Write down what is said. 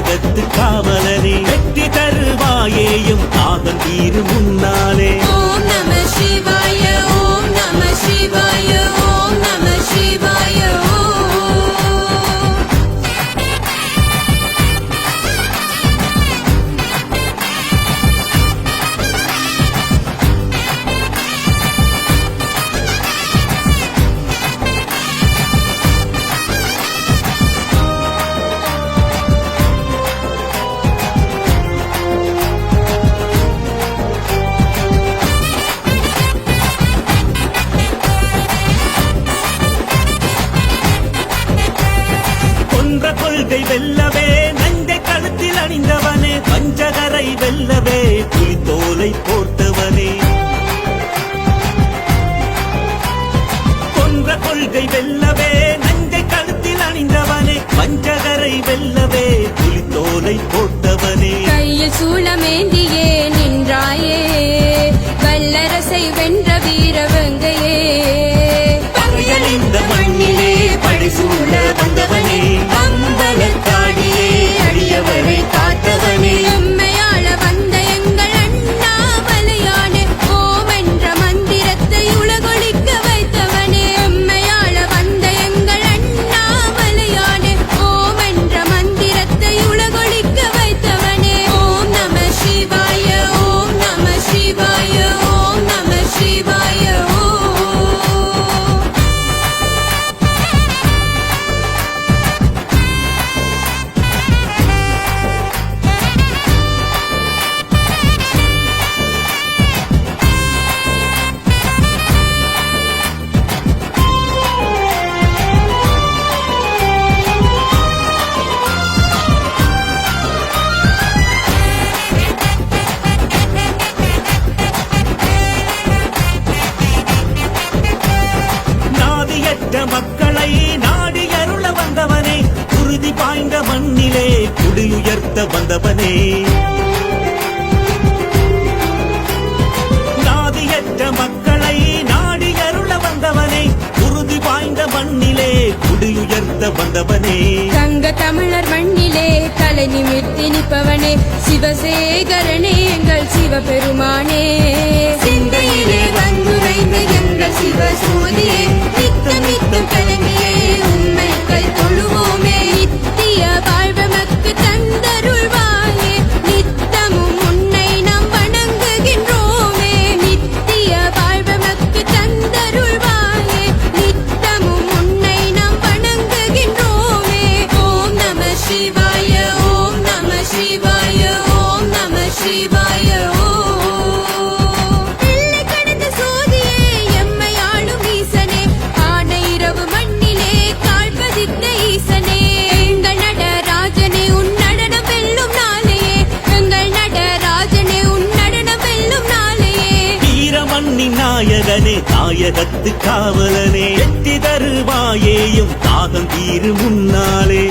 நாயகத்து காவலரே வெற்றி தருவாயேயும் தாகம் தீரும் என்ற கொள்கை வெல்லவே நஞ்சை கழுத்தில் அணிந்தவனே பஞ்சகரை வெல்லவே புலித்தோலை போர்த்தவனே. கொன்ற கொள்கை வெல்லவே நஞ்சை கழுத்தில் அணிந்தவனே பஞ்சகரை வெல்லவே புலித்தோலை போட்டவனே கையில் சூளமேந்தியே நின்றாயே வல்லரசை வென்றவே நாடி அருள வந்தவனே உறுதி பாய்ந்த மண்ணிலே குடியுயர்த்த வந்தவனே. நாதியற்ற மக்களை நாடி அருள வந்தவனே உறுதி பாய்ந்த மண்ணிலே குடியுயர்த்த வந்தவனே. தங்க தமிழர் மண்ணிலே தலை நிமித்தி நிற்பவனே சிவசேகரனே எங்கள் சிவபெருமானே. மகனே நாயகனே நாயகத்து காவலனே. வெற்றி தருவாயேயும் தாகம் தீரும் முன்னாலே.